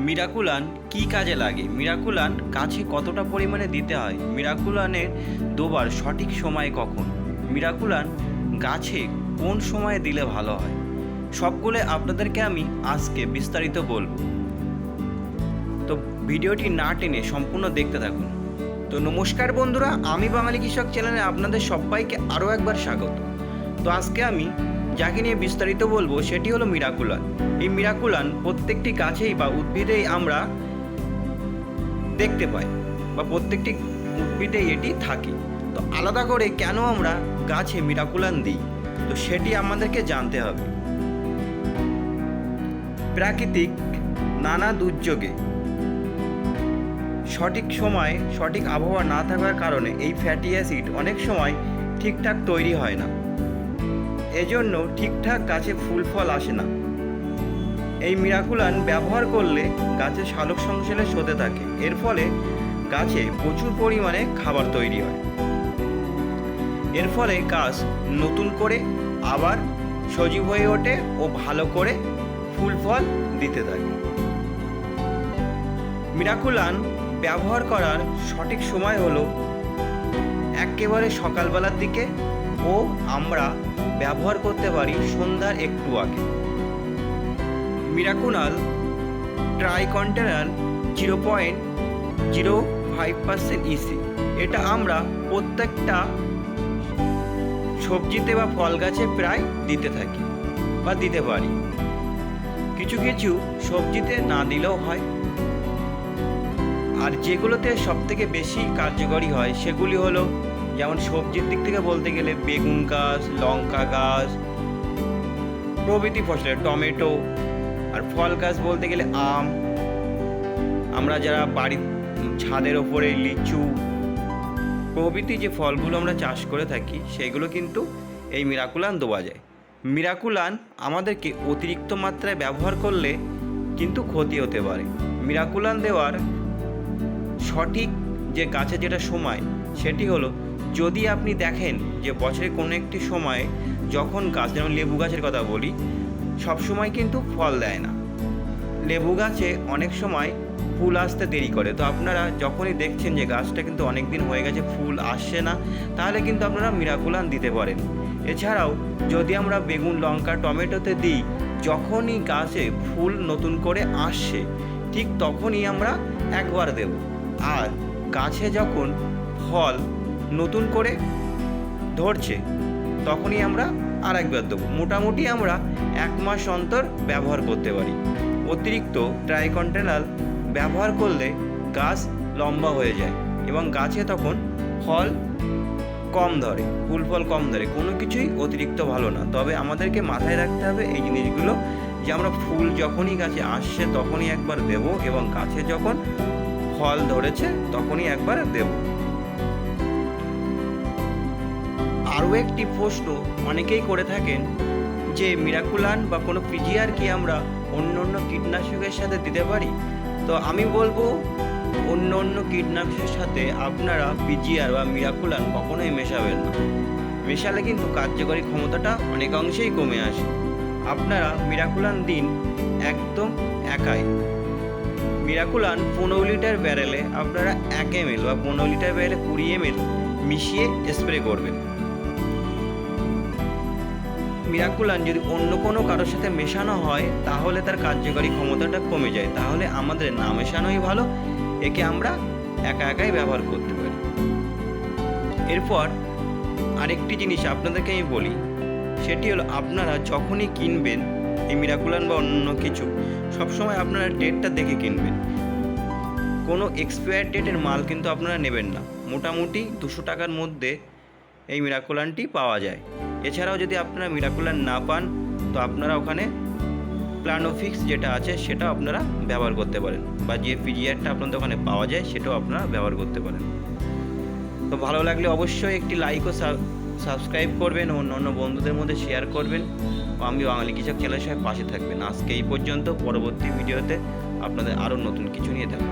মিরাকুলান কি কাজে লাগে? মিরাকুলান গাছে কতটা পরিমাণে দিতে হয়? মিরাকুলানের দোবার সঠিক সময় কখন? মিরাকুলান গাছে কোন সময়ে দিলে ভালো হয়? সবগুলো আপনাদেরকে আমি আজকে বিস্তারিত বলব। তো ভিডিওটি না টেনে সম্পূর্ণ দেখতে থাকুন। তো নমস্কার বন্ধুরা, আমি বাঙালি কৃষক চ্যানেলে আপনাদের সবাইকে আরও একবার স্বাগত। তো আজকে আমি যাকে নিয়ে বিস্তারিত বলব সেটি হলো মিরাকুলান। এই মিরাকুলান প্রত্যেকটি গাছেই বা উদ্ভিদেই আমরা দেখতে পাই বা প্রত্যেকটি উদ্ভিদেই এটি থাকে। তো আলাদা করে কেন আমরা গাছে মিরাকুলান দিই? তো সেটি আমাদেরকে জানতে হবে। প্রাকৃতিক নানা দুর্যোগে সঠিক সময় সঠিক আবহাওয়া না থাকার কারণে এই ফ্যাটি অ্যাসিড অনেক সময় ঠিকঠাক তৈরি হয় না। এজন্য ঠিকঠাক গাছে ফুল ফল আসে না। এই মিরাকুলান ব্যবহার করলে গাছে সালোক সংশ্লেষ হতে থাকে। এর ফলে গাছে প্রচুর পরিমাণে খাবার তৈরি হয়। এর ফলে গাছ নতুন করে আবার সজীব হয়ে ওঠে ও ভালো করে ফুল ফল দিতে থাকে। মিরাকুলান ব্যবহার করার সঠিক সময় হলো একেবারে সকালবেলার দিকে ও আমরা ব্যবহার করতে পারি সন্ধ্যার একটু আগে। মিরাকুনাল ট্রাইকন্টেনাল zero point zero five percent EC এটা আমরা প্রত্যেকটা সবজিতে বা ফল গাছে প্রায় দিতে থাকি বা দিতে পারি। কিছু কিছু সবজিতে না দিলেও হয়। আর যেগুলোতে সব থেকে বেশি কার্যকরী হয় সেগুলি হলো যেমন সবজির দিক থেকে বলতে গেলে বেগুন গাছ, লঙ্কা গাছ, প্রভৃতি ফসলের টমেটো আর ফল গাছ বলতে গেলে আম। আমরা যারা বাড়ির ছাদের ওপরে লিচু, প্রভৃতি যে ফলগুলো আমরা চাষ করে থাকি, সেগুলো কিন্তু এই মিরাকুলান দেওয়া যায়। মিরাকুলান আমাদেরকে অতিরিক্ত মাত্রায় ব্যবহার করলে কিন্তু ক্ষতি হতে পারে। মিরাকুলান দেওয়ার সঠিক যে গাছে যেটা সময়, সেটি হলো যদি আপনি দেখেন যে বছরে কোনো একটি সময়ে যখন গাছ, যেমন লেবু গাছের কথা বলি, সব সময় কিন্তু ফল দেয় না। লেবু গাছে অনেক সময় ফুল আসতে দেরি করে। তো আপনারা যখনই দেখছেন যে গাছটা কিন্তু অনেক দিন হয়ে গেছে, ফুল আসছে না, তাহলে কিন্তু আপনারা মিরাকুলান দিতে পারেন। এছাড়াও যদি আমরা বেগুন, লঙ্কা, টমেটোতে দিই, যখনই গাছে ফুল নতুন করে আসছে, ঠিক তখনই আমরা একবার দেব। আর গাছে যখন ফল নতুন করে ধরছে, তখনই আমরা আর একবার দেবো। মোটামুটি আমরা এক মাস অন্তর ব্যবহার করতে পারি। অতিরিক্ত ট্রাইকন্টেনাল ব্যবহার করলে গাছ লম্বা হয়ে যায় এবং গাছে তখন ফল কম ধরে, ফুল ফল কম ধরে। কোনো কিছুই অতিরিক্ত ভালো না। তবে আমাদেরকে মাথায় রাখতে হবে এই জিনিসগুলো যে আমরা ফুল যখনই গাছে আসছে তখনই একবার দেব এবং গাছে যখন ফল ধরেছে তখনই একবার দেব। আরও একটি প্রশ্ন অনেকেই করে থাকেন যে মিরাকুলান বা কোনো পিজিআর কি আমরা অন্য অন্য কীটনাশকের সাথে দিতে পারি? তো আমি বলব, অন্য অন্য কীটনাশকের সাথে আপনারা পিজিআর বা মিরাকুলান কখনোই মেশাবেন না। মেশালে কিন্তু কার্যকরী ক্ষমতাটা অনেকাংশেই কমে আসে। আপনারা মিরাকুলান দিন একদম একাই। মিরাকুলান পনেরো লিটার ব্যারেলে আপনারা এক এম বা পনেরো লিটার ব্যারেলে কুড়ি এম মিশিয়ে স্প্রে করবেন। মিরাকুলান যদি অন্য কোনো কারোর সাথে মেশানো হয়, তাহলে তার কার্যকারী ক্ষমতাটা কমে যায়। তাহলে আমাদের না মেশানোই ভালো, একে আমরা একা একাই ব্যবহার করতে পারি। এরপর আরেকটি জিনিস আপনাদেরকে আমি বলি, সেটি হলো আপনারা যখনই কিনবেন এই মিরাকুলান বা অন্য কিছু, সবসময় আপনারা ডেটটা দেখে কিনবেন। কোনো এক্সপায়ার ডেটের মাল কিন্তু আপনারা নেবেন না। মোটামুটি দুশো টাকার মধ্যে এই মিরাকুলানটি পাওয়া যায়। এছাড়াও যদি আপনারা মিরাকুলার না পান, তো আপনারা ওখানে প্লানোফিক্স যেটা আছে, সেটাও আপনারা ব্যবহার করতে পারেন। বা যে পিজিআরটা আপনাদের ওখানে পাওয়া যায়, সেটাও আপনারা ব্যবহার করতে পারেন। তো ভালো লাগলে অবশ্যই একটি লাইক ও সাবস্ক্রাইব করবেন অন্য অন্য বন্ধুদের মধ্যে শেয়ার করবেন। আমি বাঙালি কৃষক চ্যানেলের সঙ্গে পাশে থাকবেন। আজকে এই পর্যন্ত, পরবর্তী ভিডিওতে আপনাদের আরও নতুন কিছু নিয়ে থাকব